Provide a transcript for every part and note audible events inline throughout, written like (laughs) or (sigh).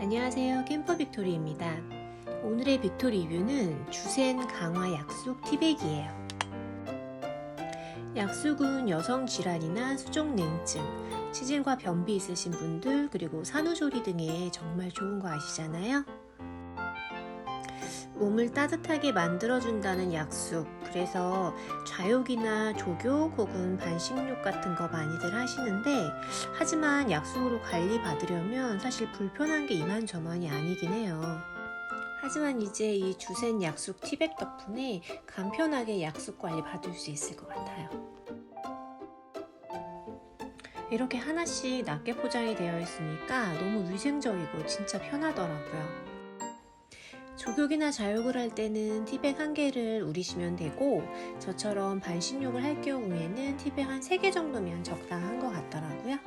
안녕하세요. 캠퍼 빅토리입니다. 오늘의 빅토리 리뷰는 주센 강화 약숙 티백이에요. 약숙은 여성 질환이나 수족 냉증, 치질과 변비 있으신 분들, 그리고 산후조리 등에 정말 좋은 거 아시잖아요? 몸을 따뜻하게 만들어준다는 약숙. 그래서 좌욕이나 족욕 혹은 반식욕 같은 거 많이들 하시는데, 하지만 약숙으로 관리 받으려면 사실 불편한 게 이만저만이 아니긴 해요. 하지만 이제 이 주센 약숙 티백 덕분에 간편하게 약숙 관리 받을 수 있을 것 같아요. 이렇게 하나씩 낱개 포장이 되어 있으니까 너무 위생적이고 진짜 편하더라고요. 족욕이나 자욕을 할 때는 티백 한 개를 우리시면 되고 저처럼 반신욕을 할 경우에는 티백 한세개 정도면 적당한 것 같더라고요.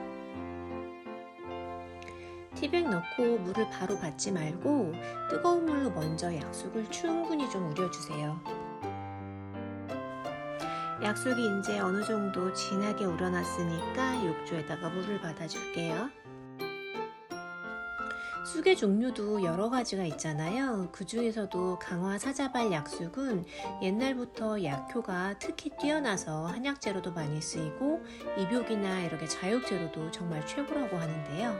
티백 넣고 물을 바로 받지 말고 뜨거운 물로 먼저 약숙을 충분히 좀 우려주세요. 약숙이 이제 어느 정도 진하게 우려놨으니까 욕조에다가 물을 받아줄게요. 쑥의 종류도 여러 가지가 있잖아요. 그 중에서도 강화 사자발 약숙은 옛날부터 약효가 특히 뛰어나서 한약재로도 많이 쓰이고 입욕이나 이렇게 자욕재로도 정말 최고라고 하는데요.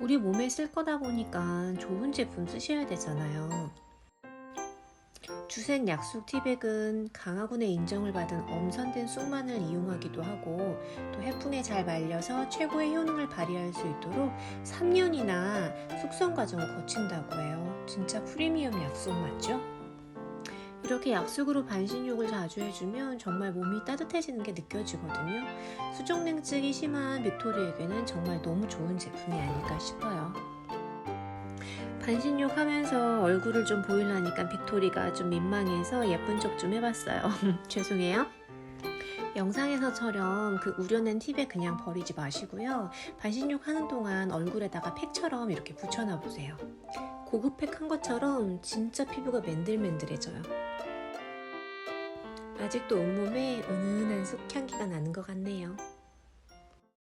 우리 몸에 쓸 거다 보니까 좋은 제품 쓰셔야 되잖아요. 주센 약숙 티백은 강화군의 인정을 받은 엄선된 쑥만을 이용하기도 하고 또 해풍에 잘 말려서 최고의 효능을 발휘할 수 있도록 3년이나 숙성 과정을 거친다고 해요. 진짜 프리미엄 약숙 맞죠? 이렇게 약숙으로 반신욕을 자주 해주면 정말 몸이 따뜻해지는 게 느껴지거든요. 수족냉증이 심한 빅토리에게는 정말 너무 좋은 제품이 아닐까 싶어요. 반신욕 하면서 얼굴을 좀 보이려니까 빅토리가 좀 민망해서 예쁜 척 좀 해봤어요. (laughs) 죄송해요. 영상에서처럼 그 우려낸 팁에 그냥 버리지 마시고요. 반신욕 하는 동안 얼굴에다가 팩처럼 이렇게 붙여놔 보세요. 고급 팩 한 것처럼 진짜 피부가 맨들맨들해져요. 아직도 온몸에 은은한 쑥향기가 나는 것 같네요.